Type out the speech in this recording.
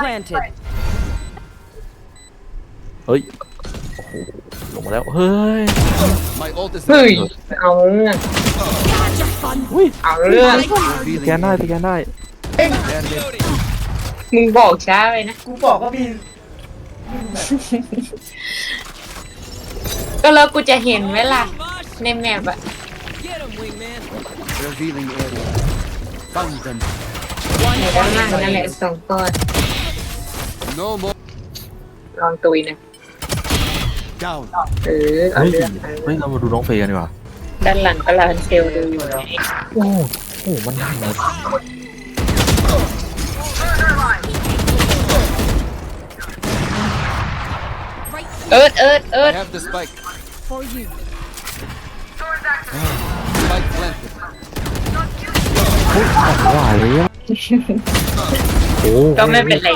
planted. เฮ้ย โอ้โห ลงมาแล้ว เฮ้ย My ult is เฮ้ย เอาเรื่องอุ้ยเอาเรื่องสแกนได้สแกนได้มึงบอกช้าไปนะ กูบอกว่ามีก็แล้วกูจะเห็นไหมล่ะ ในแมปอะ Get him, wingman. revealing area. Found them. ในด้านล่างนั่นแหละสองก้อน No more. ลองตุยนะ Down. เออเอาเฮ้ยเรื่องเฮ้ยเรามาดูน้องเฟย์กันดีกว่าด้านหลังก็ลานเซลดูอยู่นะโอ้โหโอ้โหมันได้หมดเอิร์ดเอิร์ดเอิ I ร์ด have the spike. For you. Spike planted. ว่าเลยอะโอ้ก็ไม่เป็นไร